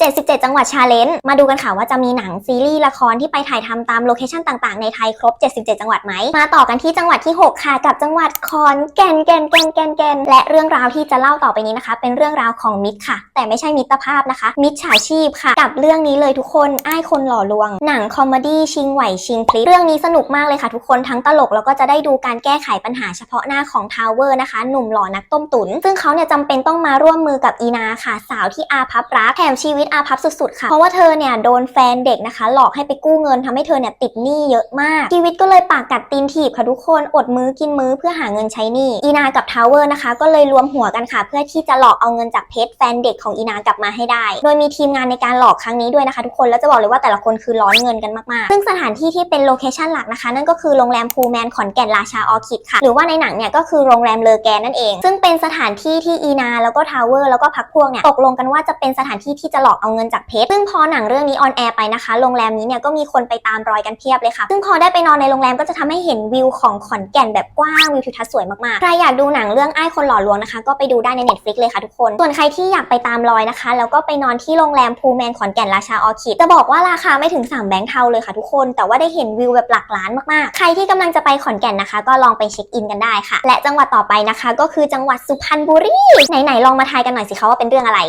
77 จังหวัดชาเลนจ์มาดูกันค่ะว่าจะมีหนังซีรีส์ละครที่ไปถ่ายทำตามโลเคชั่นต่างๆ ในไทยครบ 77 จังหวัดไหม มาต่อกันที่จังหวัดที่ 6 ค่ะ กับจังหวัดขอนแก่นแก่นแก่นแก่นแก่นและเรื่องราวที่จะเล่าต่อไปนี้นะคะ เป็นเรื่องราวของมิตรค่ะ แต่ไม่ใช่มิตรภาพนะคะ มิตรฉาชีพค่ะ กับเรื่องนี้เลยทุกคนอ้ายคนหล่อลวง หนังคอมเมดี้ชิงไหวชิงพลิกเรื่องนี้สนุกมากเลยค่ะ ทุกคนทั้งตลกแล้วก็จะได้ดูการแก้ไขปัญหาเฉพาะหน้าของทาวเวอร์นะคะ หนุ่มหล่อนักต้มตุ๋นซึ่งเขาเนี่ยจำเป็นต้องมาร่วมมือกับอีนาค่ะ สาวที่อาพับรักแถมชีวิตอาพับสุดๆค่ะ เพราะว่าเธอเนี่ยโดนแฟนเด็กนะคะ หลอกให้ไปกู้เงินทำให้เธอเนี่ยติดหนี้เยอะมาก ชีวิตก็เลยปากกัดตีนถีบค่ะทุกคนอดมื้อกินมื้อเพื่อหาเงินใช้หนี้อีนากับทาวเวอร์นะคะ ก็เลยรวมหัวกันค่ะ เพื่อที่จะหลอกเอาเงินจากเพชรแฟนเด็กของอีนากลับมาให้ได้ โดยมีทีมงานในการหลอกครั้งนี้ด้วยนะคะ ทุกคนแล้วจะบอกเลยว่าแต่ละคนคือร้อนเงินกันมากๆซึ่งสถานที่ที่เป็นโลเคชั่นหลักนะคะนั่นก็คือโรงแรมพูแมนขอนแก่นราชาออคิดค่ะ หรือว่าในหนังเนี่ยก็คือโรงแรมเลอแกนนั่นเอง ซึ่งเป็นสถานที่ที่อีนาแล้วก็ทาวเวอร์แล้วก็พักพวกเนี่ยตกลงกันว่าจะเป็นสถานที่ที่จะหลอกเอาเงินจากเพชรซึ่งพอหนังเรื่องนี้ออนแอร์ไปนะคะโรงแรมนี้เนี่ยก็มีคนไปตามรอยกันเพียบเลยค่ะ ซึ่งพอได้ไปนอนในโรงแรมก็จะทำให้เห็นวิวของขอนแก่นแบบกว้างวิวทิวทัศน์สวยมากๆ ใครอยากดูหนังเรื่องไอ้คนหล่อลวงนะคะ ก็ไปดูได้ใน Netflix เลยค่ะทุกคน ส่วนใครที่อยากไปตามรอยนะคะ แล้วก็ไปนอนที่โรงแรมพูแมนขอนแก่นราชาออคิดจะบอกว่าราคาไม่ถึง3แบงค์เทาเลยค่ะทุกคน แต่ว่าได้เห็นวิวแบบหลักล้านมากๆ ใครที่กำลังจะไปขอนแก่นนะคะ ก็ลองไปเช็คอินกันได้ค่ะ และจังหวัดต่อไปนะคะ ก็คือจังหวัดสุพรรณบุรีไหนๆลองมาทายกันหน่อยสิคะว่าเป็นเรื่องอะไร